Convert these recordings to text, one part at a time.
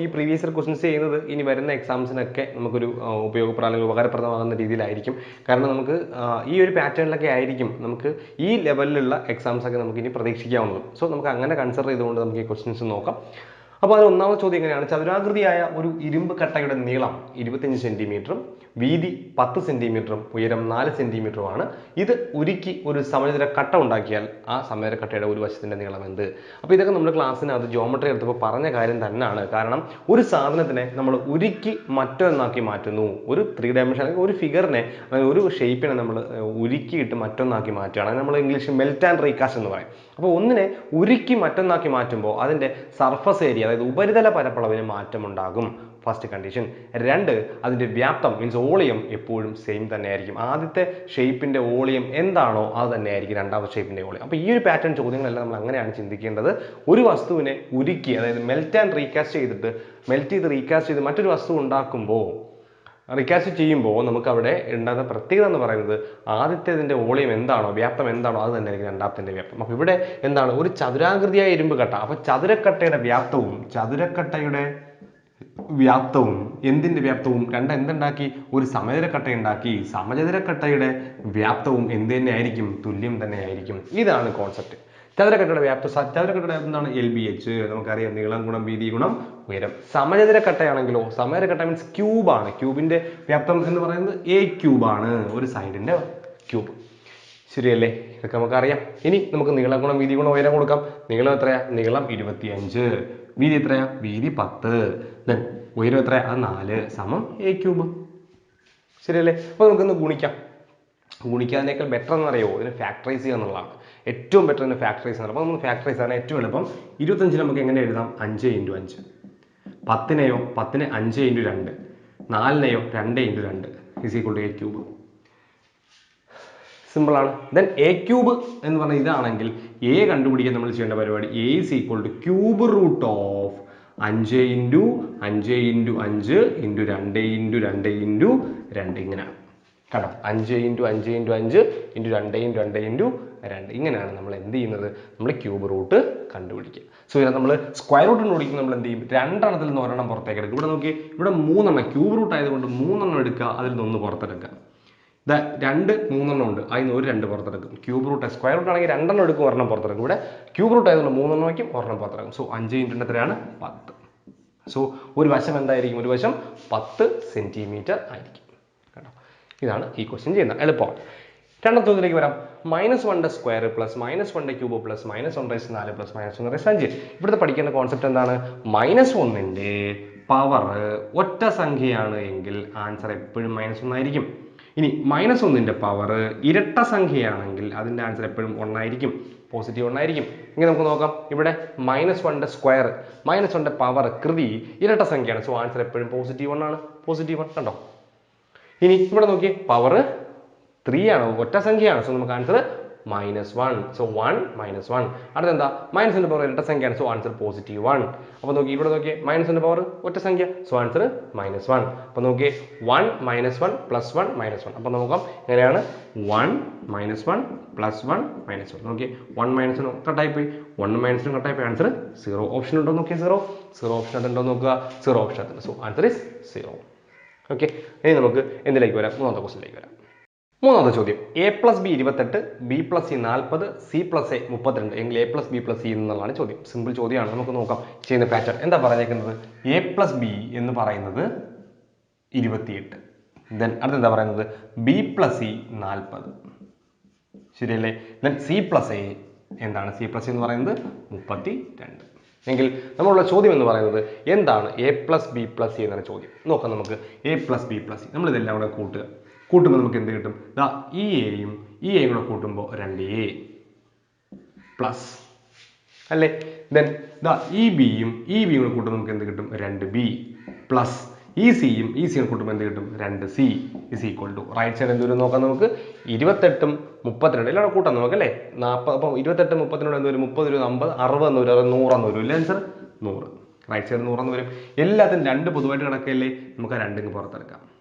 ഈ previous year questions ചെയ്യുന്നത് ഇനി വരുന്ന എക്സാംസിനൊക്കെ നമുക്കൊരു ഉപയോഗപ്രദം അല്ലെങ്കിൽ ഉപകാരപ്രദമാകുന്ന രീതിയിലായിരിക്കും. കാരണം നമുക്ക് ഈ ഒരു പാറ്റേണിലൊക്കെ ആയിരിക്കും നമുക്ക് ഈ ലെവലിലുള്ള എക്സാംസ് ഒക്കെ നമുക്ക് ഇനി പ്രതീക്ഷിക്കാവുന്നത്. സോ നമുക്ക് അങ്ങനെ കൺസിഡർ ചെയ്തുകൊണ്ട് നമുക്ക് ഈ ക്വസ്റ്റ്യൻസ് നോക്കാം. അപ്പോൾ അതിൽ ഒന്നാമത്തെ ചോദ്യം എങ്ങനെയാണ്? ചതുരാകൃതിയായ ഒരു ഇരുമ്പ് കട്ടയുടെ നീളം ഇരുപത്തഞ്ച് സെന്റിമീറ്ററും വീതി പത്ത് സെന്റിമീറ്ററും ഉയരം നാല് സെന്റിമീറ്ററുമാണ് ഇത് ഉരുക്കി ഒരു സമചതുര കട്ട ഉണ്ടാക്കിയാൽ ആ സമചതുര കട്ടയുടെ ഒരു വശത്തിന്റെ നീളം എന്ത്? അപ്പോൾ ഇതൊക്കെ നമ്മുടെ ക്ലാസ്സിനകത്ത് ജോമെട്രി എടുത്തപ്പോൾ പറഞ്ഞ കാര്യം തന്നെയാണ്. കാരണം ഒരു സാധനത്തിനെ നമ്മൾ ഉരുക്കി മറ്റൊന്നാക്കി മാറ്റുന്നു. ഒരു ത്രീ ഡയമെൻഷൻ അല്ലെങ്കിൽ ഒരു ഫിഗറിനെ അല്ലെങ്കിൽ ഒരു ഷേപ്പിനെ നമ്മൾ ഉരുക്കിയിട്ട് മറ്റൊന്നാക്കി മാറ്റുകയാണ്. നമ്മൾ ഇംഗ്ലീഷിൽ മെൽറ്റ് ആൻഡ് റീകാസ്റ്റ് എന്ന് പറയും. അപ്പോൾ ഒന്നിനെ ഉരുക്കി മറ്റൊന്നാക്കി മാറ്റുമ്പോൾ അതിന്റെ സർഫസ് ഏരിയ അതായത് ഉപരിതല പരപ്പളവിന് മാറ്റമുണ്ടാകും. ഫസ്റ്റ് കണ്ടീഷൻ രണ്ട് അതിന്റെ വ്യാപ്തം മീൻസ് ഓളിയം എപ്പോഴും സെയിം തന്നെ ആയിരിക്കും ആദ്യത്തെ ഷേപ്പിന്റെ ഓളിയം എന്താണോ അത് തന്നെ ആയിരിക്കും രണ്ടാമത്തെ ഷേപ്പിന്റെ ഓളിയം. അപ്പോൾ ഈ ഒരു പാറ്റേൺ ചോദ്യങ്ങളെല്ലാം നമ്മൾ അങ്ങനെയാണ് ചിന്തിക്കേണ്ടത്. ഒരു വസ്തുവിനെ ഉരുക്കി അതായത് മെൽറ്റ് ആൻഡ് റീകാസ്റ്റ് ചെയ്തിട്ട് മെൽറ്റ് ചെയ്ത് റീകാസ്റ്റ് ചെയ്ത് മറ്റൊരു വസ്തു ഉണ്ടാക്കുമ്പോൾ റിക്കാസ്റ്റ് ചെയ്യുമ്പോൾ നമുക്ക് അവിടെ ഉണ്ടാകുന്ന പ്രത്യേകത എന്ന് പറയുന്നത് ആദ്യത്തേതിന്റെ വോളിയം എന്താണോ വ്യാപ്തം എന്താണോ അത് തന്നെ ആയിരിക്കും രണ്ടാമത്തിന്റെ വ്യാപ്തം. അപ്പോൾ ഇവിടെ എന്താണ് ഒരു ചതുരാകൃതിയായ ഇരുമ്പ് കട്ട. അപ്പോൾ ചതുരക്കട്ടയുടെ വ്യാപ്തവും ചതുരക്കട്ടയുടെ വ്യാപ്തവും എന്തിന്റെ വ്യാപ്തവും രണ്ട് എന്തുണ്ടാക്കി? ഒരു സമചതുരക്കട്ട ഉണ്ടാക്കി സമചതുരക്കട്ടയുടെ വ്യാപ്തവും എന്ത് തന്നെ ആയിരിക്കും? തുല്യം തന്നെ ആയിരിക്കും. ഇതാണ് കോൺസെപ്റ്റ് ചതുരക്കട്ടയുടെ വ്യാപ്തം വ്യാപ്തം എന്താണ്? എൽ ബി എച്ച് നമുക്കറിയാം നീളം ഗുണം വീതി ഗുണം ഉയരം. സമചതുരക്കട്ടയാണെങ്കിലോ സമചതുരക്കട്ട മീൻസ് ക്യൂബാണ് ക്യൂബിന്റെ വ്യാപ്തം എന്ന് പറയുന്നത് എ ക്യൂബാണ് ഒരു സൈഡിന്റെ ക്യൂബ് ശരിയല്ലേ? ഇതൊക്കെ നമുക്കറിയാം. ഇനി നമുക്ക് നീളം ഗുണം വീതി ഗുണം ഉയരം കൊടുക്കാം. നീളം എത്രയാ? നീളം ഇരുപത്തിയഞ്ച്. വീതി എത്രയാ? വീതി പത്ത്. ദെൻ ഉയരം എത്രയാ? അത് നാല് സമം എ ക്യൂബ് ശരിയല്ലേ? അപ്പോൾ നമുക്കൊന്ന് ഗുണിക്കാം. ഗുണിക്കാതിനേക്കാൾ ബെറ്റർ എന്നറിയോ? ഇതിനെ ഫാക്ടറൈസ് ചെയ്യുക എന്നുള്ളതാണ്. ഏറ്റവും ബെറ്റർ തന്നെ ഫാക്ടറൈസ് ആണ്. അപ്പോൾ നമുക്ക് ഫാക്ടറൈസ് ആണ് ഏറ്റവും എളുപ്പം ഇരുപത്തഞ്ചിന് നമുക്ക് എങ്ങനെ എഴുതാം? അഞ്ച് ഇന്റു അഞ്ച്. പത്തിനെയോ? പത്തിന് അഞ്ച് ഇന്റു രണ്ട്. നാലിനെയോ? രണ്ട് ഇന്റു രണ്ട്. Is equal to A cube സിമ്പിളാണ് ദെൻ എ ക്യൂബ് എന്ന് പറഞ്ഞ ഇതാണെങ്കിൽ എ കണ്ടുപിടിക്കാൻ നമ്മൾ ചെയ്യേണ്ട പരിപാടി A is equal to cube root of അഞ്ച് ഇന്റു അഞ്ച് ഇന്റു അഞ്ച് ഇന്റു രണ്ട് ഇന്റു രണ്ട് ഇന്റു രണ്ട് ഇങ്ങനെയാണ്. കണ്ടോ? അഞ്ച് ഇന്റു അഞ്ച് ഇന്റു അഞ്ച് ഇന്റു രണ്ട് ഇന്റു രണ്ട് ഇന്റു രണ്ട്. ഇങ്ങനെയാണ് നമ്മൾ എന്ത് ചെയ്യുന്നത്? നമ്മൾ ക്യൂബ് റൂട്ട് കണ്ടുപിടിക്കുക. സോ ഇതിനെ നമ്മൾ സ്ക്വയർ റൂട്ട് കണ്ടുപിടിക്കുമ്പോൾ നമ്മൾ എന്ത് ചെയ്യും? രണ്ടെണ്ണത്തിൽ നിന്ന് ഒരെണ്ണം പുറത്തേക്ക് എടുക്കും ഇവിടെ നോക്കി ഇവിടെ മൂന്നെണ്ണം ക്യൂബ് റൂട്ട് ആയതുകൊണ്ട് മൂന്നെണ്ണം എടുക്കുക അതിൽ നിന്ന് ഒന്ന് പുറത്തെടുക്കുക. ദാ രണ്ട് മൂന്നെണ്ണം ഉണ്ട്. അതിൽ നിന്ന് ഒരു രണ്ട് പുറത്തെടുക്കും. ക്യൂബ് റൂട്ട് സ്ക്വയർ റൂട്ട് ആണെങ്കിൽ രണ്ടെണ്ണം എടുക്കും ഒരെണ്ണം പുറത്തെടുക്കും. ഇവിടെ ക്യൂബ് റൂട്ട് ആയതുകൊണ്ട് മൂന്നെണ്ണം വയ്ക്കും ഒരെണ്ണം പുറത്തെടുക്കും. സോ അഞ്ച് ഇന്റു എത്രയാണ്? പത്ത്. സോ ഒരു വശം എന്തായിരിക്കും? ഒരു വശം പത്ത് സെന്റിമീറ്റർ ആയിരിക്കും. കേട്ടോ ഇതാണ് ഈ ക്വസ്റ്റ്യൻ ചെയ്യുന്നത്. എളുപ്പമാണ് രണ്ടാമത്തെ ചോദ്യത്തിലേക്ക് വരാം. മൈനസ് വണ്ടെ square plus minus വണ്ടെ cube plus minus one raise നാല് പ്ലസ് മൈനസ് വൺ റൈസ് അഞ്ച് ഇവിടുത്തെ പഠിക്കുന്ന കോൺസെപ്റ്റ് എന്താണ്? മൈനസ് ഒന്നിന്റെ പവർ ഒറ്റ സംഖ്യയാണ് എങ്കിൽ ആൻസർ എപ്പോഴും മൈനസ് ഒന്നായിരിക്കും ഇനി മൈനസ് ഒന്നിന്റെ പവർ ഇരട്ട സംഖ്യയാണെങ്കിൽ അതിന്റെ ആൻസർ എപ്പോഴും ഒന്നായിരിക്കും പോസിറ്റീവ് ഒന്നായിരിക്കും ഇങ്ങനെ നമുക്ക് നോക്കാം. ഇവിടെ മൈനസ് വണ്ടെ സ്ക്വയർ മൈനസ് വണ്ടെ പവർ കൃതി ഇരട്ട സംഖ്യയാണ്. സോ ആൻസർ എപ്പോഴും പോസിറ്റീവ് വണ്ണാണ് പോസിറ്റീവ് വൺ കണ്ടോ? ഇനി ഇവിടെ നോക്കിയേ. പവർ ത്രീ ആണ് ഒറ്റ സംഖ്യയാണ്. സോ നമുക്ക് answer minus one so one minus one അടുത്ത എന്താ മൈനസിന്റെ പവർ ഇരട്ട സംഖ്യയാണ്. സോ ആൻസർ പോസിറ്റീവ് വൺ അപ്പോൾ നോക്കി ഇവിടെ നോക്കിയേ മൈനസിന്റെ പവർ ഒറ്റ സംഖ്യ. സോ ആൻസർ മൈനസ് വൺ അപ്പോൾ നോക്കിയേ one minus one plus one minus one അപ്പോൾ നോക്കാം എങ്ങനെയാണ്? One minus one plus one minus one നോക്കിയേ വൺ മൈനസ് വൺ കട്ടായി പോയി. വൺ മൈനസ് വൺ കട്ടായി പോയി. ആൻസർ സീറോ ഓപ്ഷൻ ഉണ്ടോ നോക്കിയാൽ സീറോ സീറോ ഓപ്ഷൻ ഉണ്ടോ നോക്കുക. Zero option so answer is zero okay ഇനി നമുക്ക് എന്തിലേക്ക് വരാം? മൂന്നാമത്തെ ക്വസ്റ്റിലേക്ക് വരാം. മൂന്നാമത്തെ ചോദ്യം. എ പ്ലസ് ബി ഇരുപത്തെട്ട് ബി പ്ലസ് സി നാൽപ്പത് സി പ്ലസ് എ മുപ്പത്തിരണ്ട്. എങ്കിൽ A plus B plus C എന്നുള്ളതാണ് ചോദ്യം. സിമ്പിൾ ചോദ്യമാണ്. നമുക്ക് നോക്കാം. ചെയ്യുന്ന പാറ്റേൺ എന്താ പറഞ്ഞേക്കുന്നത്? എ പ്ലസ് ബി എന്ന് പറയുന്നത് ഇരുപത്തിയെട്ട്. ദെൻ അടുത്ത എന്താ പറയുന്നത്? ബി പ്ലസ് സി നാൽപ്പത്. ശരിയല്ലേ? ദെൻ സി പ്ലസ് എ എന്താണ്? സി പ്ലസ് എന്ന് പറയുന്നത് മുപ്പത്തി രണ്ട് എങ്കിൽ നമ്മളുള്ള ചോദ്യം എന്ന് പറയുന്നത് എന്താണ് A plus B plus C എന്നാണ് ചോദ്യം. നോക്കാം നമുക്ക്. A plus B plus C നമ്മളിതെല്ലാം കൂടെ കൂട്ടുക. കൂട്ടുമ്പോൾ നമുക്ക് എന്ത് കിട്ടും? ദാ ഈ എയും ഈ എയും കൂടെ കൂട്ടുമ്പോൾ രണ്ട് എ പ്ലസ് അല്ലേ? ദെൻ ദാ ഈ ബിയും ഈ ബിയും കൂടെ കൂട്ടുമ്പോൾ നമുക്ക് എന്ത് കിട്ടും? രണ്ട് ബി പ്ലസ് ഈ സിയും ഈ സിയും കൂട്ടുമ്പോൾ എന്ത് കിട്ടും? രണ്ട് C is equal to right side എന്തോരം നോക്കാം നമുക്ക്? ഇരുപത്തെട്ടും മുപ്പത്തിരണ്ട്. എല്ലാം കൂടെ കൂട്ടാം നമുക്ക് അല്ലേ? നാൽപ്പത് അപ്പം ഇരുപത്തെട്ട് മുപ്പത്തിരണ്ട് എന്തോരും? മുപ്പത് ഒരു അമ്പത് അറുപത് എന്ന് വരും. നൂറെന്ന് വരും. ഇല്ലേ ആൻസർ നൂറ്. റൈറ്റ് സൈഡ് നൂറെന്ന് വരും. എല്ലാത്തിനും രണ്ട് പൊതുവായിട്ട് കണക്കല്ലേ നമുക്ക് ആ രണ്ടിങ്ങ് പുറത്തെടുക്കാം.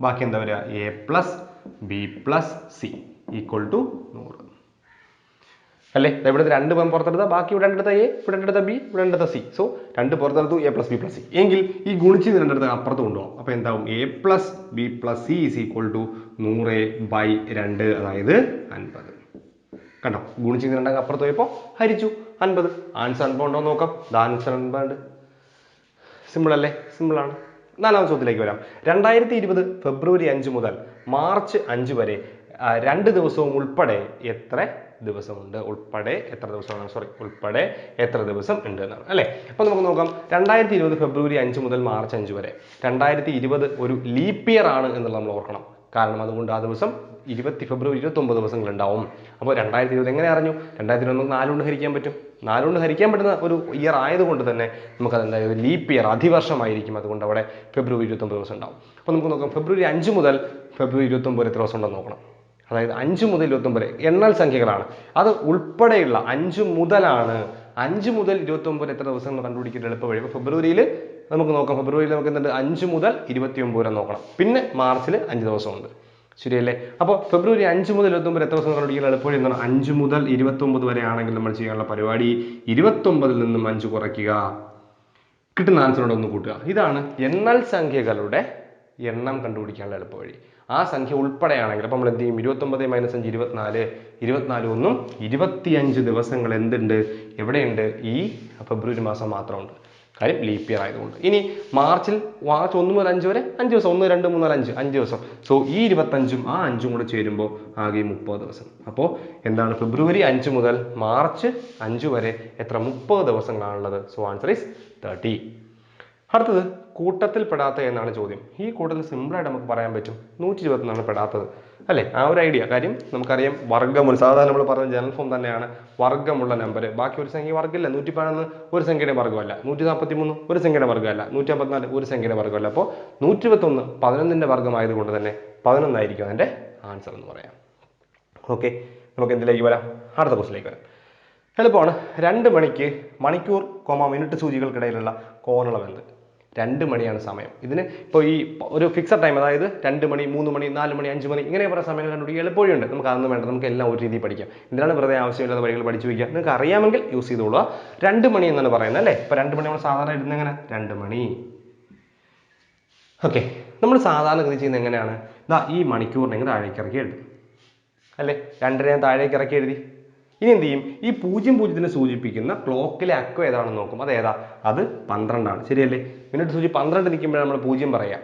ബാക്കി എന്താ വരിക? A plus B plus C equal to നൂറ്. അല്ലേ? ഇവിടെ രണ്ട് പദം പുറത്തെടുത്താൽ ബാക്കി ഇവിടെ രണ്ടെടുത്ത എ ഇവിടെ രണ്ടെടുത്ത ബി ഇവിടെ രണ്ടെടുത്ത സി സോ രണ്ട് പുറത്തെടുത്തു A plus B plus C എങ്കിൽ ഈ ഗുണിച്ച് രണ്ടെടുത്ത് അപ്പുറത്ത് കൊണ്ടുപോകാം അപ്പോൾ എന്താവും? A plus B plus C is equal to നൂറ് ബൈ രണ്ട് അതായത് അൻപത്. കണ്ടോ? ഗുണിച്ച് രണ്ടാം അപ്പുറത്ത് പോയപ്പോൾ ഹരിച്ചു. അൻപത്. ആൻസർ അൻപത് ഉണ്ടോ നോക്കാം. ദാ ആൻസർ അൻപത് സിമ്പിൾ അല്ലേ? സിമ്പിൾ ആണ്. നാലാം ചോദ്യത്തിലേക്ക് വരാം. രണ്ടായിരത്തി ഇരുപത് ഫെബ്രുവരി അഞ്ച് മുതൽ മാർച്ച് അഞ്ച് വരെ രണ്ട് ദിവസവും ഉൾപ്പെടെ എത്ര ദിവസമുണ്ട്? ഉൾപ്പെടെ എത്ര ദിവസമാണ്? സോറി ഉൾപ്പെടെ എത്ര ദിവസം ഉണ്ട് എന്നാണ് അല്ലേ? അപ്പോൾ നമുക്ക് നോക്കാം. രണ്ടായിരത്തി ഇരുപത് ഫെബ്രുവരി അഞ്ച് മുതൽ മാർച്ച് അഞ്ച് വരെ. രണ്ടായിരത്തി ഇരുപത് ഒരു ലീപ്പ് ഇയർ ആണ് എന്നുള്ളത് നമ്മൾ ഓർക്കണം. കാരണം അതുകൊണ്ട് ആ ദിവസം ഇരുപത്തി ഫെബ്രുവരി ഇരുപത്തൊമ്പത് ദിവസങ്ങളുണ്ടാവും. അപ്പോൾ രണ്ടായിരത്തി ഇരുപത് എങ്ങനെ അറിഞ്ഞു? രണ്ടായിരത്തി ഇരുപത് നാലുകൊണ്ട് ഹരിക്കാൻ പറ്റും. നാലുകൊണ്ട് ഹരിക്കാൻ പറ്റുന്ന ഒരു ഇയർ ആയതുകൊണ്ട് തന്നെ നമുക്കത് ഒരു ലീപ്പ് ഇയർ അധിവർഷമായിരിക്കും. അതുകൊണ്ട് അവിടെ ഫെബ്രുവരി ഇരുപത്തൊമ്പത് ദിവസം ഉണ്ടാവും. അപ്പോൾ നമുക്ക് നോക്കാം. ഫെബ്രുവരി അഞ്ച് മുതൽ ഫെബ്രുവരി ഇരുപത്തൊമ്പത് എത്ര ദിവസം ഉണ്ടെന്ന് നോക്കണം. അതായത് അഞ്ച് മുതൽ ഇരുപത്തൊമ്പത് എണ്ണൽ സംഖ്യകളാണ്. അത് ഉൾപ്പെടെയുള്ള അഞ്ച് മുതലാണ് അഞ്ച് മുതൽ ഇരുപത്തൊമ്പത് എത്ര ദിവസങ്ങൾ കണ്ടുപിടിക്കുന്ന എളുപ്പ വഴി ഫെബ്രുവരിയിൽ നമുക്ക് നോക്കാം. ഫെബ്രുവരിയിൽ നമുക്ക് എന്തുണ്ട് അഞ്ച് മുതൽ ഇരുപത്തി ഒമ്പത് വരെ നോക്കണം. പിന്നെ മാർച്ചിൽ അഞ്ച് ദിവസമുണ്ട്. ശരിയല്ലേ? അപ്പോൾ ഫെബ്രുവരി അഞ്ച് മുതൽ ഇരുപത്തൊമ്പത് എത്ര ദിവസം കണ്ടുപിടിക്കുന്ന എളുപ്പവഴി എന്താണ് അഞ്ച് മുതൽ ഇരുപത്തൊമ്പത് വരെ ആണെങ്കിൽ നമ്മൾ ചെയ്യാനുള്ള പരിപാടി ഇരുപത്തൊമ്പതിൽ നിന്നും അഞ്ച് കുറയ്ക്കുക. കിട്ടുന്ന ആൻസറിനോട് ഒന്ന് കൂട്ടുക. ഇതാണ് എണ്ണൽ സംഖ്യകളുടെ എണ്ണം കണ്ടുപിടിക്കാനുള്ള എളുപ്പവഴി. ആ സംഖ്യ ഉൾപ്പെടെയാണെങ്കിൽ അപ്പോൾ നമ്മൾ എന്ത് ചെയ്യും? ഇരുപത്തൊമ്പത് മൈനസ് അഞ്ച് ഇരുപത്തിനാല് ഇരുപത്തിനാല് ഒന്നും ഇരുപത്തിയഞ്ച് ദിവസങ്ങൾ എന്തുണ്ട്? എവിടെയുണ്ട്? ഈ ഫെബ്രുവരി മാസം മാത്രമുണ്ട്. കാര്യം ലീപ്പ് ഇയർ ആയതുകൊണ്ട്. ഇനി മാർച്ചിൽ മാർച്ച് ഒന്ന് മുതൽ അഞ്ച് വരെ അഞ്ച് ദിവസം. ഒന്ന് രണ്ട് മൂന്ന് അഞ്ച്. അഞ്ച് ദിവസം. സോ ഈ ഇരുപത്തഞ്ചും ആ അഞ്ചും കൂടെ ചേരുമ്പോൾ ആകെ മുപ്പത് ദിവസം. അപ്പോൾ എന്താണ് ഫെബ്രുവരി അഞ്ച് മുതൽ മാർച്ച് അഞ്ച് വരെ എത്ര മുപ്പത് ദിവസങ്ങളാണുള്ളത്? സോ ആൻസർ ഈസ് തേർട്ടി അടുത്തത്. കൂട്ടത്തിൽ പെടാത്ത എന്നാണ് ചോദ്യം. ഈ കൂട്ടത്തിൽ സിമ്പിളായിട്ട് നമുക്ക് പറയാൻ പറ്റും നൂറ്റി ഇരുപത്തൊന്നാണ് പെടാത്തത്. അല്ലേ? ആ ഒരു ഐഡിയ കാര്യം നമുക്കറിയാം വർഗമുള്ള സാധാരണ നമ്മൾ പറഞ്ഞ ജനറൽ ഫോം തന്നെയാണ്. വർഗമുള്ള നമ്പർ ബാക്കി ഒരു സംഖ്യ വർഗമില്ല. നൂറ്റി പതിനൊന്ന് ഒരു സംഖ്യയുടെ വർഗമല്ല. നൂറ്റി നാൽപ്പത്തി മൂന്ന് ഒരു സംഖ്യയുടെ വർഗമല്ല. നൂറ്റി അമ്പത്തിനാല് ഒരു സംഖ്യയുടെ വർഗമല്ല. അപ്പോൾ നൂറ്റി ഇരുപത്തൊന്ന് പതിനൊന്നിന്റെ വർഗമായതുകൊണ്ട് തന്നെ പതിനൊന്നായിരിക്കും അതിന്റെ ആൻസർ എന്ന് പറയാം. ഓക്കെ നമുക്ക് എന്തിലേക്ക് വരാം? അടുത്ത ക്വസ്റ്റിലേക്ക് വരാം. എളുപ്പമാണ്. രണ്ട് മണിക്ക് മണിക്കൂർ കോമ മിനിറ്റ് സൂചികൾക്കിടയിലുള്ള കോണളം എന്ത് രണ്ട് മണിയാണ് സമയം. ഇതിന് ഇപ്പോൾ ഈ ഒരു ഫിക്സഡ് ടൈം അതായത് രണ്ട് മണി മൂന്ന് മണി നാല് മണി അഞ്ച് മണി ഇങ്ങനെ പറയുന്ന സമയങ്ങൾ കണ്ടുപിടിക്കുക എളുപ്പമുണ്ട് നമുക്ക് അതൊന്നും വേണ്ട നമുക്ക് എല്ലാം ഒരു രീതിയിൽ പഠിക്കാം. എന്തിനാണ് വെറുതെ ആവശ്യമില്ലാത്ത വഴികൾ പഠിച്ചു വയ്ക്കുക. നിങ്ങൾക്ക് അറിയാമെങ്കിൽ യൂസ് ചെയ്തോളുക. രണ്ട് മണി എന്നാണ് പറയുന്നത് അല്ലേ? ഇപ്പോൾ രണ്ട് മണി നമ്മൾ സാധാരണ ഇടുന്നത് എങ്ങനെ? രണ്ട് മണി. ഓക്കെ നമ്മൾ സാധാരണ ഗതി ചെയ്യുന്നത് എങ്ങനെയാണ്? ഈ മണിക്കൂറിനെ താഴേക്ക് ഇറക്കി എഴുതും. അല്ലേ? രണ്ടര ഞാൻ താഴേക്ക് ഇറക്കി എഴുതി. ഇനി എന്ത് ചെയ്യും? ഈ പൂജ്യം പൂജ്യത്തിനെ സൂചിപ്പിക്കുന്ന ക്ലോക്കിലെ അക്കം ഏതാണെന്ന് നോക്കും. അത് ഏതാ? അത് പന്ത്രണ്ടാണ്. ശരിയല്ലേ? മിനിറ്റ് സൂചി പന്ത്രണ്ട് നിൽക്കുമ്പോഴാണ് നമ്മൾ പൂജ്യം പറയാം.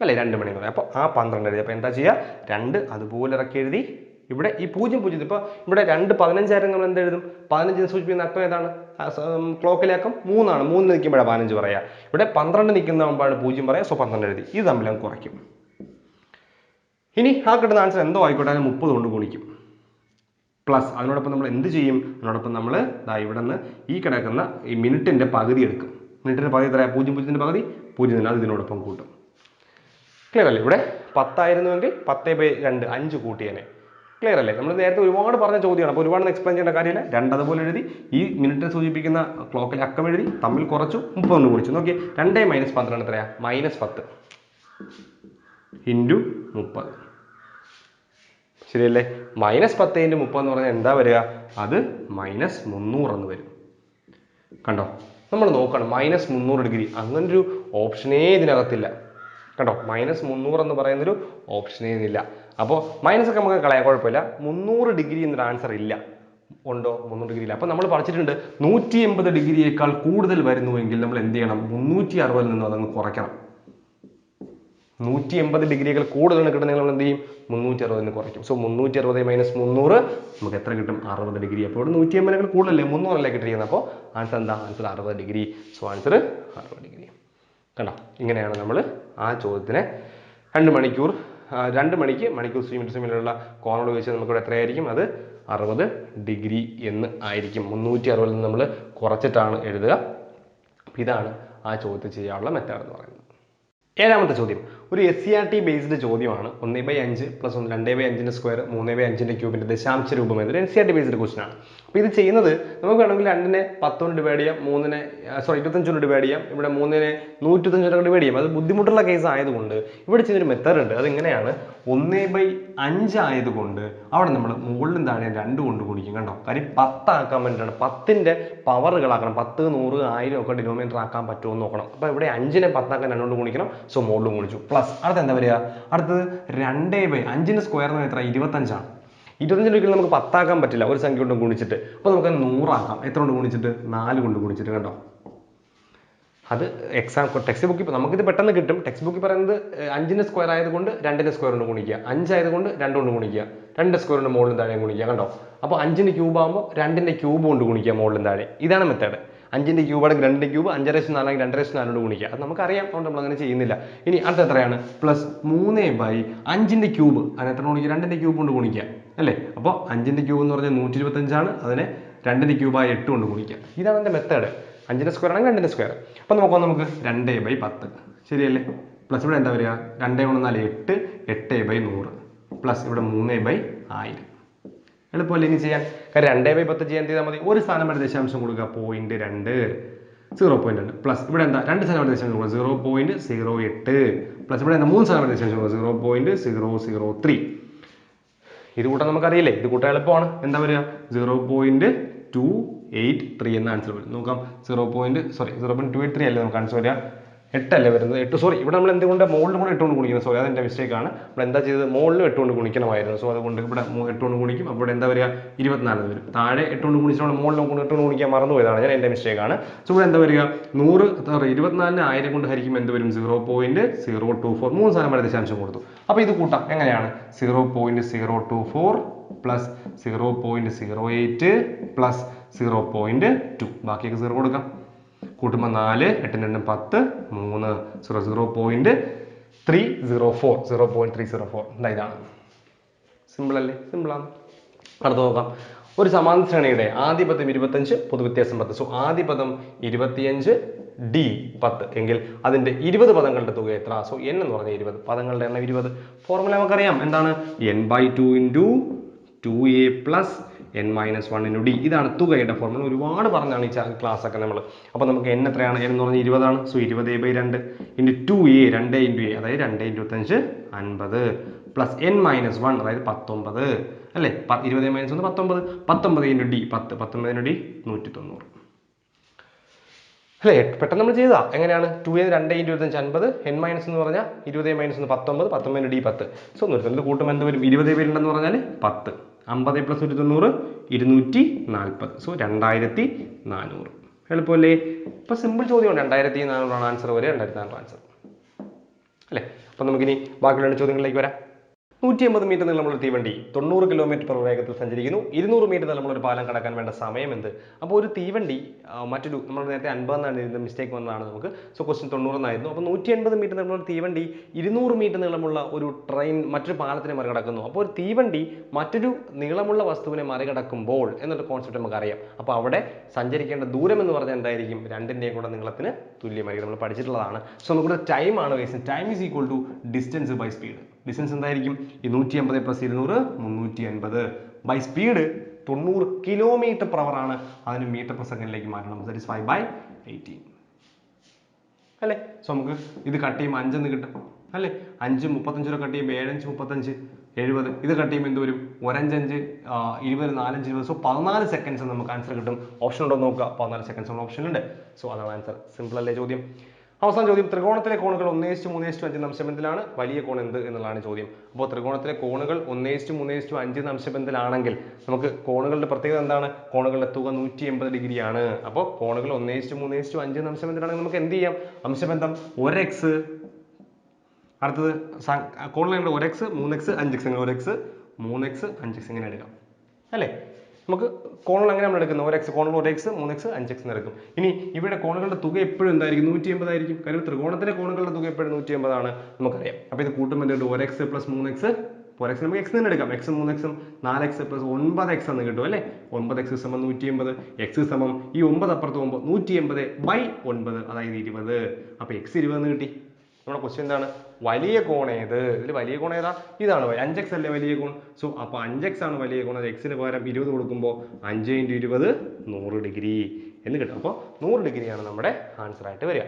അല്ലേ? രണ്ട് മണി പറയാം അപ്പോൾ ആ പന്ത്രണ്ട് എഴുതി. അപ്പോൾ എന്താ ചെയ്യുക രണ്ട് അതുപോലെ ഇറക്കി എഴുതി. ഇവിടെ ഈ പൂജ്യം പൂജ്യം ഇപ്പോൾ ഇവിടെ രണ്ട് പതിനഞ്ചായിരം നമ്മൾ എന്ത് എഴുതും? പതിനഞ്ചിന് സൂചിപ്പിക്കുന്ന അക്കം ഏതാണ്? ക്ലോക്കിലെ അക്കം മൂന്നാണ്. മൂന്ന് നിൽക്കുമ്പോഴാണ് പതിനഞ്ച് പറയാം. ഇവിടെ പന്ത്രണ്ട് നിൽക്കുന്ന മുമ്പാണ് പൂജ്യം പറയാം. സോ പന്ത്രണ്ട് എഴുതി. ഇത് തമ്മിൽ കുറയ്ക്കും. ഇനി ആ കിട്ടുന്ന ആൻസർ എന്തോ ആയിക്കോട്ടെ. അതിന് മുപ്പത് കൊണ്ട് ഗുണിക്കും. പ്ലസ് അതിനോടൊപ്പം നമ്മൾ എന്ത് ചെയ്യും? അതിനോടൊപ്പം നമ്മൾ ദാ ഇവിടെ നിന്ന് ഈ കിടക്കുന്ന ഈ മിനിറ്റിന്റെ പകുതി എടുക്കും. മിനിറ്റിന്റെ പകുതി എത്രയാണ് പൂജ്യം പൂജ്യത്തിന്റെ പകുതി? പൂജ്യം തന്നെ അത് ഇതിനോടൊപ്പം കൂട്ടും. ക്ലിയർ അല്ലേ? ഇവിടെ പത്തായിരുന്നുവെങ്കിൽ പത്തേ ബൈ രണ്ട് അഞ്ച് കൂട്ടിയേനെ. ക്ലിയർ അല്ലേ? നമ്മൾ നേരത്തെ ഒരുപാട് പറഞ്ഞ ചോദ്യമാണ്. അപ്പോൾ ഒരുപാട് എക്സ്പ്ലെയിൻ ചെയ്യേണ്ട കാര്യമില്ല. രണ്ട് അതുപോലെ എഴുതി. ഈ മിനിറ്റ് സൂചിപ്പിക്കുന്ന ക്ലോക്കിൽ അക്കം എഴുതി. തമ്മിൽ കുറച്ചു മുപ്പതൊന്ന് കുറിച്ചു നോക്കി രണ്ടേ മൈനസ് പന്ത്രണ്ട് എത്രയാണ് മൈനസ് പത്ത്. ഇന്റു മുപ്പത്. ശരിയല്ലേ? മൈനസ് പത്ത് ഇന്റു എന്ന് പറഞ്ഞാൽ എന്താ വരിക? അത് മൈനസ് മുന്നൂറ് എന്ന് വരും. കണ്ടോ? നമ്മൾ നോക്കണം. മൈനസ് മുന്നൂറ് ഡിഗ്രി അങ്ങനൊരു ഓപ്ഷനേ ഇതിനകത്തില്ല. കണ്ടോ? മൈനസ് മുന്നൂറ് എന്ന് പറയുന്നൊരു ഓപ്ഷനേ ഇതില്ല അപ്പോൾ മൈനസ് ഒക്കെ നമുക്ക് കളയാൻ കുഴപ്പമില്ല. മുന്നൂറ് ഡിഗ്രി എന്നൊരു ആൻസർ ഇല്ല. ഉണ്ടോ? മുന്നൂറ് ഡിഗ്രി ഇല്ല. അപ്പോൾ നമ്മൾ പഠിച്ചിട്ടുണ്ട് നൂറ്റി എൺപത് ഡിഗ്രിയേക്കാൾ കൂടുതൽ വരുന്നുവെങ്കിൽ നമ്മൾ എന്ത് ചെയ്യണം? മുന്നൂറ്റി അറുപതിൽ നിന്ന് അതങ്ങ് കുറയ്ക്കണം. നൂറ്റി എൺപത് ഡിഗ്രികൾ കൂടുതൽ കിട്ടുന്നെങ്കിൽ നമ്മൾ എന്ത് ചെയ്യും? മുന്നൂറ്റി അറുപതിന് കുറയ്ക്കും. സോ മുന്നൂറ്റി അറുപത് മൈനസ് മുന്നൂറ് നമുക്ക് എത്ര കിട്ടും? അറുപത് ഡിഗ്രി. അപ്പോൾ ഇവിടെ നൂറ്റി എൺപതിനേക്കാൾ കൂടുതലല്ലേ? മുന്നൂറല്ലേ കിട്ടിയിരിക്കുന്നത്. അപ്പോൾ ആൻസർ എന്താ? ആൻസർ അറുപത് ഡിഗ്രി. സോ ആൻസർ അറുപത് ഡിഗ്രി. കണ്ടോ? ഇങ്ങനെയാണ് നമ്മൾ ആ ചോദ്യത്തിനെ രണ്ട് മണിക്കൂർ രണ്ട് മണിക്ക് മണിക്കൂർ സ്ട്രീമിറ്റ് സ്ട്രീമിലുള്ള കോണോട് വെച്ച് നമുക്കിവിടെ എത്രയായിരിക്കും? അത് അറുപത് ഡിഗ്രി എന്ന് ആയിരിക്കും. മുന്നൂറ്റി അറുപതിൽ നിന്ന് നമ്മൾ കുറച്ചിട്ടാണ് എഴുതുക. ഇതാണ് ആ ചോദ്യത്തിൽ ചെയ്യാനുള്ള മെത്തേഡ് എന്ന് പറയുന്നത്. ഏഴാമത്തെ ചോദ്യം. ഒരു S C R T based ചോദ്യമാണ്. ഒന്നേ ബൈ അഞ്ച് പ്ലസ് ഒന്ന് രണ്ടേ ബൈ അഞ്ചിന്റെ സ്ക്വയർ മൂന്നേ ബൈ അഞ്ചിന്റെ ക്യൂബിന്റെ ദശാംശ രൂപം എന്നൊരു N C R T based question ആണ്. അപ്പോൾ ഇത് ചെയ്യുന്നത് നമുക്ക് വേണമെങ്കിൽ രണ്ടിനെ പത്തോണ്ട് ഡിവൈഡ് ചെയ്യാം മൂന്നിനെ സോറി ഇരുപത്തഞ്ചോണ്ട് ഡിവൈഡ് ചെയ്യാം ഇവിടെ മൂന്നിനെ നൂറ്റിത്തഞ്ചോണ്ട് ഡിവൈഡ് ചെയ്യാം. അത് ബുദ്ധിമുട്ടുള്ള കേസ് ആയതുകൊണ്ട് ഇവിടെ ചെയ്യുന്നൊരു മെത്തേഡ് ഉണ്ട്. അതെങ്ങനെയാണ്? ഒന്നേ ബൈ അഞ്ച് ആയതുകൊണ്ട് അവിടെ നമ്മൾ മുകളിലും താഴെ രണ്ട് കൊണ്ട് ഗുണിക്കും. കണ്ടോ? കാര്യം പത്താക്കാൻ വേണ്ടിയിട്ടാണ്. പത്തിന്റെ പവറുകളാക്കണം പത്ത് നൂറ് ആയിരം ഒക്കെ ഡിനോമിനേറ്റർ ആക്കാൻ പറ്റുമോ എന്ന് നോക്കണം. അപ്പോൾ ഇവിടെ അഞ്ചിനെ പത്താക്കാൻ രണ്ടുകൊണ്ട് ഗുണിക്കണം. സോ മോളിലും ഗുണിച്ചു പ്ലസ് അടുത്ത എന്താ വരിക അടുത്തത് രണ്ടേ ബൈ അഞ്ചിന് സ്ക്വയർ എന്ന് എത്ര ഇരുപത്തഞ്ചാണ്. ഇരുപത്തഞ്ചിന് ഒരിക്കലും നമുക്ക് പത്താക്കാൻ പറ്റില്ല. ഒരു സംഖ്യ കൊണ്ട് ഗുണിച്ചിട്ട്. അപ്പോൾ നമുക്ക് നൂറാക്കാം. എത്ര കൊണ്ട് ഗുണിച്ചിട്ട്? നാല് കൊണ്ട് ഗുണിച്ചിട്ട് കണ്ടോ? അത് എക്സാം ടെക്സ്റ്റ് ബുക്കിൽ നമുക്കിത് പെട്ടെന്ന് കിട്ടും. ടെക്സ്റ്റ് ബുക്കിൽ പറയുന്നത് അഞ്ചിന് സ്ക്വയർ ആയതുകൊണ്ട് രണ്ടിന് സ്ക്വയർ കൊണ്ട് ഗുണിക്കുക. അഞ്ചായതുകൊണ്ട് രണ്ട് കൊണ്ട് ഗുണിക്കുക. രണ്ട് സ്ക്വയർ കൊണ്ട് മുകളിലും താഴെ ഗുണിക്കുക. കണ്ടോ? അപ്പോൾ അഞ്ചിന് ക്യൂബ് ആകുമ്പോൾ രണ്ടിന്റെ ക്യൂബ് കൊണ്ട് ഗുണിക്കുക മുകളിലും താഴെ ഇതാണ് മെത്തേഡ് അഞ്ചിന്റെ ക്യൂബ് ആണെങ്കിൽ രണ്ടിന്റെ ക്യൂബ് അഞ്ചര ലക്ഷം നാലാണെങ്കിൽ രണ്ടര ലക്ഷം നാലോട് ഗുണിക്കുക. അത് നമുക്കറിയാം. അതുകൊണ്ട് നമ്മൾ അങ്ങനെ ചെയ്യുന്നില്ല. ഇനി അടുത്ത എത്രയാണ് പ്ലസ് മൂന്ന് ബൈ അഞ്ചിന്റെ ക്യൂബ് അതിന് എത്ര ഗുണിക്കുക? രണ്ടിന്റെ ക്യൂബ് കൊണ്ട് ഗുണിക്കുക. അല്ലേ? അപ്പോൾ അഞ്ചിന്റെ ക്യൂബ് എന്ന് പറഞ്ഞാൽ നൂറ്റി ഇരുപത്തഞ്ചാണ് അതിനെ രണ്ടിന്റെ ക്യൂബായി എട്ട് കൊണ്ട് ഗുണിക്കുക. ഇതാണ് എന്റെ മെത്തേഡ് അഞ്ചിന്റെ സ്ക്വയർ ആണെങ്കിൽ രണ്ടിന്റെ സ്ക്വയർ അപ്പോൾ നോക്കാം നമുക്ക് രണ്ട് ബൈ പത്ത്. ശരിയല്ലേ? പ്ലസ് ഇവിടെ എന്താ വരിക? രണ്ടേ കൊണ്ട് നാല് എട്ട് എട്ട് ബൈ നൂറ്. പ്ലസ് ഇവിടെ മൂന്ന് ബൈ ആയിരം. എളുപ്പമല്ലേ ഇനി ചെയ്യാൻ? കാര്യം രണ്ടേ ബൈ പത്ത് ചെയ്യാൻ ചെയ്താൽ മതി. ഒരു സ്ഥാനം വരെ ദശാംശം കൊടുക്കുക. പോയിന്റ് രണ്ട്. സീറോ പോയിന്റ് രണ്ട്. പ്ലസ് ഇവിടെ എന്താ? രണ്ട് സ്ഥാനം വരെ ദശാംശം കൊടുക്കുക. സീറോ പോയിന്റ് സീറോ എട്ട് പ്ലസ് ഇവിടെ എന്താ? മൂന്ന് സ്ഥാനം വരെ ദശാംശം കൊടുക്കുക. Zero point zero zero three ഇത് കൂട്ടാൻ നമുക്കറിയില്ലേ? ഇത് കൂട്ടാൻ എളുപ്പമാണ്. എന്താ വരിക? Zero point two eight three എന്ന ആൻസർ വരും. നോക്കാം. Zero point sorry zero point two eight three അല്ലേ നമുക്ക് ആൻസർ വരിക? എട്ടല്ലേ വരുന്നത്? എട്ട് സോറി ഇവിടെ നമ്മൾ എന്തുകൊണ്ട് മുകളിലും കൂടെ എട്ടുകൊണ്ട് ഗുണിക്കുന്നത് സോറി അതെന്റെ ആണ്. നമ്മൾ എന്താ ചെയ്തത്? മുകളിലും എട്ടുകൊണ്ട് ഗുണിക്കണമായിരുന്നു. സോ അതുകൊണ്ട് ഇവിടെ എട്ടുകൊണ്ട് ഗുണിക്കും. അപ്പോൾ ഇവിടെ എന്താ വരിക? ഇരുപത്തിനാല് വരും. താഴെ എട്ടുകൊണ്ട് ഗുണിച്ചാൽ മുകളിലും കൊണ്ട് എട്ടുകൊണ്ട് ഗുണിക്കാൻ മറന്നുപോയതാണ്. ഞാൻ എന്റെ ആണ്. സോ ഇവിടെ എന്താ വരിക? നൂറ് സോറി ഇരുപത്തിനാലിന് ആയിരം കൊണ്ട് ഹരിക്കുമ്പോൾ എന്ത് വരും? Zero point zero two four മൂന്ന് ശതമാനം വരെ ദശാംശം കൊടുത്തു. അപ്പോൾ ഇത് കൂട്ടാം. എങ്ങനെയാണ്? Zero point zero two four plus zero point zero eight plus zero point two ബാക്കിയൊക്കെ സീറോ കൊടുക്കാം. കൂട്ടുമ്പോൾ നാല് എട്ടിന് രണ്ടും പത്ത് മൂന്ന് zero zero point three zero four zero point three zero four എന്താ ഇതാണ്. സിമ്പിൾ അല്ലേ? സിമ്പിളാണ് അടുത്ത് നോക്കാം. ഒരു സമാന ശ്രേണിയുടെ ആദ്യ പദം ഇരുപത്തഞ്ച് പൊതുവ്യത്യാസം പത്ത്. സോ ആദ്യ പദം ഇരുപത്തിയഞ്ച് ഡി പത്ത്. എങ്കിൽ അതിന്റെ ഇരുപത് പദങ്ങളുടെ തുക എത്ര? സോ എൻ എന്ന് പറഞ്ഞാൽ ഇരുപത്. പദങ്ങളുടെ എണ്ണം ഇരുപത്. ഫോർമുല നമുക്കറിയാം. എന്താണ്? N by two into two A plus N minus one into D ഇതാണ് തുകയുടെ ഫോർമുല ഒരുപാട് പറഞ്ഞാണ് ഈ ക്ലാസ് ഒക്കെ നമ്മൾ അപ്പോൾ നമുക്ക് എൻ എത്രയാണ്? എൻ എന്ന് പറഞ്ഞാൽ ഇരുപതാണ്. സോ ഇരുപത് ബൈ രണ്ട് ഇന്റു ടു എ രണ്ട് ഇന്റു എ അതായത് രണ്ട് ഇരുപത്തഞ്ച് അൻപത്. പ്ലസ് എൻ മൈനസ് വൺ അതായത് പത്തൊമ്പത്. അല്ലേ? ഇരുപത് മൈനസ് ഒന്ന് പത്തൊമ്പത്. പത്തൊമ്പത് ഇന്റു ഡി പത്ത്. പത്തൊമ്പത് ഇന്റു ഡി നൂറ്റി തൊണ്ണൂറ് അല്ലേ? പെട്ടെന്ന് നമ്മൾ ചെയ്തതാ എങ്ങനെയാണ്? ടു എ രണ്ട് ഇന്റു ഇരുപത്തഞ്ച് അൻപത്. എൻ മൈനസ് എന്ന് പറഞ്ഞാൽ ഇരുപത് മൈനസ് ഒന്ന് പത്തൊമ്പത്. പത്തൊമ്പത് ഡി പത്ത്. സോ നൂറ്റി കൂട്ടുമ്പോൾ എന്ത് വരും? ഇരുപത് പേരുണ്ടെന്ന് പറഞ്ഞാൽ പത്ത്. അമ്പത് പ്ലസ് ഒരു തൊണ്ണൂറ് ഇരുന്നൂറ്റി നാൽപ്പത്. സോ രണ്ടായിരത്തി നാനൂറ്. എളുപ്പമല്ലേ? ഇപ്പൊ സിമ്പിൾ ചോദ്യമാണ്. രണ്ടായിരത്തി നാനൂറാണ് ആൻസർ വരെ രണ്ടായിരത്തി നാനൂറ് ആൻസർ അല്ലേ? അപ്പം നമുക്കിനി ബാക്കിയുള്ള ചോദ്യങ്ങളിലേക്ക് വരാം. നൂറ്റി അമ്പത് മീറ്റർ നീളമുള്ള തീവണ്ടി തൊണ്ണൂറ് കിലോമീറ്റർ പെർ വേഗത്തിൽ സഞ്ചരിക്കുന്നു. ഇരുന്നൂറ് മീറ്റർ നീളമുള്ള പാലം കടക്കാൻ വേണ്ട സമയം എന്ത്? അപ്പോൾ ഒരു തീവണ്ടി മറ്റൊരു നമ്മൾ നേരത്തെ അൻപതെന്നാണ് ഇതിന്റെ മിസ്റ്റേക്ക് വന്നതാണ് നമുക്ക്. സോ ക്വസ്റ്റ്യൻ തൊണ്ണൂറെന്നായിരുന്നു അപ്പോൾ നൂറ്റി അൻപത് മീറ്റർ നീളമുള്ള തീവണ്ടി ഇരുന്നൂറ് മീറ്റർ നീളമുള്ള ഒരു ട്രെയിൻ മറ്റൊരു പാലത്തിനെ മറികടക്കുന്നു. അപ്പോൾ ഒരു തീവണ്ടി മറ്റൊരു നീളമുള്ള വസ്തുവിനെ മറികടക്കുമ്പോൾ എന്നൊരു കോൺസെപ്റ്റ് നമുക്കറിയാം. അപ്പോൾ അവിടെ സഞ്ചരിക്കേണ്ട ദൂരം എന്ന് പറഞ്ഞാൽ എന്തായിരിക്കും? രണ്ടിന്റെയും കൂടെ നീളത്തിന് തുല്യമായിരിക്കും. നമ്മൾ പഠിച്ചിട്ടുള്ളതാണ്. സോ നമുക്കിവിടെ ടൈം ആണ് waste time is equal to distance by speed distance എന്തായിരിക്കും? ഈ നൂറ്റി അമ്പത് പ്ലസ് ഇരുന്നൂറ് മുന്നൂറ്റി അൻപത് ബൈ സ്പീഡ് തൊണ്ണൂറ് കിലോമീറ്റർ hour ആണ് അതിന് മീറ്റർ പെർ സെക്കൻഡിലേക്ക് മാറ്റണം. That is five by eighteen അല്ലേ? സോ നമുക്ക് ഇത് കട്ട് ചെയ്യുമ്പോൾ അഞ്ചെന്ന് കിട്ടും. അല്ലേ? അഞ്ച് മുപ്പത്തഞ്ച് രൂപ കട്ട് ചെയ്യുമ്പോൾ ഏഴഞ്ച് മുപ്പത്തഞ്ച് എഴുപത്. ഇത് കട്ട് ചെയ്യുമ്പോൾ എന്ത് വരും? ഒരഞ്ചഞ്ച് ഇരുപത് നാലഞ്ച് ഇരുപത്. സോ പതിനാല് സെക്കൻഡ്സ് നമുക്ക് ആൻസർ കിട്ടും. ഓപ്ഷൻ ഉണ്ടോ നോക്കുക. പതിനാല് സെക്കൻഡ്സ് ഓപ്ഷൻ ഉണ്ട്. സോ അതാണ് ആൻസർ സിമ്പിൾ അല്ലേ ചോദ്യം? അവസാന ചോദ്യം ത്രികോണത്തിലെ കോണുകൾ ഒന്നേസ്റ്റ് മൂന്നേസ്റ്റു അഞ്ച് അംശബന്ധത്തിലാണ്. വലിയ കോൺ എന്ത് എന്നുള്ളതാണ് ചോദ്യം. അപ്പോൾ ത്രികോണത്തിലെ കോണുകൾ ഒന്നേസ്റ്റു മൂന്നേസ്റ്റു അഞ്ച് അംശബന്ധത്തിലാണെങ്കിൽ നമുക്ക് കോണുകളുടെ പ്രത്യേകത എന്താണ്? കോണുകളുടെ തുക നൂറ്റി എൺപത് ഡിഗ്രിയാണ്. അപ്പോൾ കോണുകൾ ഒന്നേസ്റ്റു മൂന്നേസ്റ്റു അഞ്ച് അംശബന്ധത്തിലാണെങ്കിൽ നമുക്ക് എന്ത് ചെയ്യാം? അംശബന്ധം ഒരു എക്സ് അടുത്തത് കോണുകളുടെ ഒരു എക്സ് മൂന്ന് എക്സ് അഞ്ച് എക്സ് അങ്ങനെ ഒരു എക്സ് മൂന്ന് എക്സ് അഞ്ച് എക്സ് ഇങ്ങനെ എടുക്കാം. അല്ലേ? നമുക്ക് കോണുകൾ അങ്ങനെ നമ്മൾ എടുക്കുന്നത് ഒരു എക്സ് കോണുകൾ ഒരു എക്സ് മൂന്ന് എക്സ് അഞ്ച് എക്സ് എടുക്കും. ഇനി ഇവിടെ കോണുകളുടെ തുക എപ്പോഴും എന്തായിരിക്കും? നൂറ്റി എൺപതായിരിക്കും കാര്യം ത്രികോണത്തിലെ കോണുകളുടെ തുക എപ്പോഴും നൂറ്റി എൺപതാണ് നമുക്കറിയാം. അപ്പോൾ ഇത് കൂട്ടുമ്പോൾ എന്തുണ്ട് ഒരു എക്സ് പ്ലസ് മൂന്ന് എക്സ് ഒരു എക്സ് നമുക്ക് എക്സ് തന്നെ എടുക്കാം. എക്സ് മൂന്ന് എക്സും നാല് എക്സ് പ്ലസ് ഒൻപത് എക്സ് എന്ന് കിട്ടും അല്ലേ? ഒൻപത് എക്സ് സമം നൂറ്റി എൺപത് എക്സ് സമം ഈ ഒമ്പത് അപ്പുറത്ത് പോകുമ്പോൾ നൂറ്റി എൺപത് ബൈ ഒൻപത് അതായത് ഇരുപത്. അപ്പോൾ എക്സ് ഇരുപത് എന്ന് കിട്ടി. നമ്മുടെ ക്വസ്റ്റ്യൻ എന്താണ്? വലിയ കോൺ ഏത് ഇതിൽ വലിയ കോൺ ഏതാ? ഇതാണ്. അഞ്ച് എക്സ് അല്ലേ വലിയ കോൺ? സോ അപ്പോൾ അഞ്ച് എക്സ് ആണ് വലിയ കോൺ. അത് എക്സിന് പകരം ഇരുപത് കൊടുക്കുമ്പോൾ അഞ്ച് ഇന്റു ഇരുപത് നൂറ് ഡിഗ്രി എന്ന് കിട്ടും. അപ്പോൾ നൂറ് ഡിഗ്രിയാണ് നമ്മുടെ ആൻസർ ആയിട്ട് വരിക.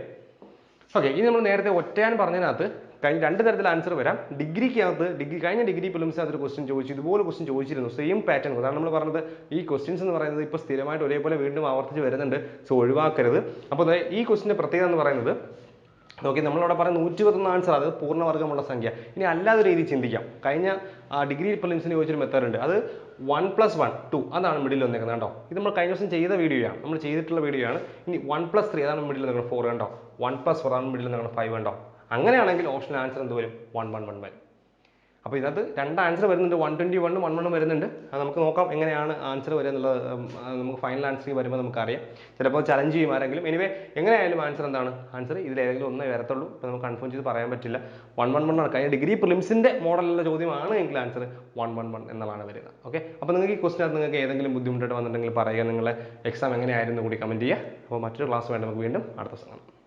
ഓക്കെ ഇനി നമ്മൾ നേരത്തെ ഒറ്റയാൻ പറഞ്ഞതിനകത്ത് കഴിഞ്ഞ രണ്ട് തരത്തിൽ ആൻസർ വരാം. ഡിഗ്രിക്കകത്ത് ഡിഗ്രി കഴിഞ്ഞ ഡിഗ്രി പിലിംസിനകത്ത് ഒരു ക്വസ്റ്റ്യൻ ചോദിച്ചു. ഇതുപോലെ ക്വസ്റ്റ്യൻ ചോദിച്ചിരുന്നു. സെയിം പാറ്റേൺ അതാണ് നമ്മൾ പറഞ്ഞത്. ഈ ക്വസ്റ്റ്യൻസ് എന്ന് പറയുന്നത് ഇപ്പോൾ സ്ഥിരമായിട്ട് ഒരേപോലെ വീണ്ടും ആവർത്തിച്ച് വരുന്നുണ്ട്. സോ ഒഴിവാക്കരുത്. അപ്പോൾ ഈ ക്വസ്റ്റിന്റെ പ്രത്യേകത എന്ന് പറയുന്നത് നോക്കി നമ്മളവിടെ പറയുന്ന നൂറ്റി പത്തൊന്ന് ആൻസർ അത് പൂർണവർഗമുള്ള സംഖ്യ. ഇനി അല്ലാതെ രീതി ചിന്തിക്കാം. കഴിഞ്ഞ ഡിഗ്രി പ്രിലിംസിന് ചോദിച്ചൊരു മെത്തേഡ് ഉണ്ട്. അത് വൺ പ്ലസ് വൺ ടു അതാണ് മിഡിൽ വന്നേക്കുന്നത് കേട്ടോ ഇത് നമ്മൾ കഴിഞ്ഞ ദിവസം ചെയ്ത വീഡിയോയാണ് നമ്മൾ ചെയ്തിട്ടുള്ള വീഡിയോയാണ് ഇനി വൺ പ്ലസ് ത്രീ അതാണ് മിഡിൽ നിൽക്കുന്നത് ഫോർ കണ്ടോ? വൺ പ്ലസ് ഫോർ ആണ് മിഡിൽ നിൽക്കുന്നത് ഫൈവ് കണ്ടോ? അങ്ങനെയാണെങ്കിൽ ഓപ്ഷൻ ആൻസർ എന്ത് വരും? വൺ വൺ വൺ വരും അപ്പോൾ ഇതിനകത്ത് രണ്ട് ആൻസർ വരുന്നുണ്ട്. വൺ ട്വന്റി വണ്ണും വൺ വണ്ണും വരുന്നുണ്ട്. അത് നമുക്ക് നോക്കാം എങ്ങനെയാണ് ആൻസർ വരിക എന്നുള്ളത് നമുക്ക് ഫൈനൽ ആൻസർ വരുമ്പോൾ നമുക്കറിയാം. ചിലപ്പോൾ ചലഞ്ച് ചെയ്യും ആരെങ്കിലും. എനിവേ എങ്ങനെയായാലും ആൻസർ എന്താണ്? ആൻസർ ഇതിൽ ഏതെങ്കിലും ഒന്നേ വരത്തുള്ളൂ. ഇപ്പോൾ നമുക്ക് കൺഫേം ചെയ്ത് പറയാൻ പറ്റില്ല. വൺ വൺ വൺ ആണ്. കഴിഞ്ഞ ഡിഗ്രി പ്രിലിംസിന്റെ മോഡലുള്ള ചോദ്യമാണ് എങ്കിൽ ആൻസർ വൺ വൺ വൺ എന്നുള്ളതാണ് വരുന്നത് ഓക്കെ അപ്പോൾ നിങ്ങൾക്ക് ഈ ക്വസ്റ്റിനകത്ത് നിങ്ങൾക്ക് ഏതെങ്കിലും ബുദ്ധിമുട്ടായിട്ട് വന്നിട്ടുണ്ടെങ്കിൽ പറയുക. നിങ്ങളെ എക്സാം എങ്ങനെയായിരുന്നു കൂടി കമന്റ് ചെയ്യുക. അപ്പോൾ മറ്റൊരു ക്ലാസ് വേണ്ട നമുക്ക് വീണ്ടും അടുത്ത കാണാം.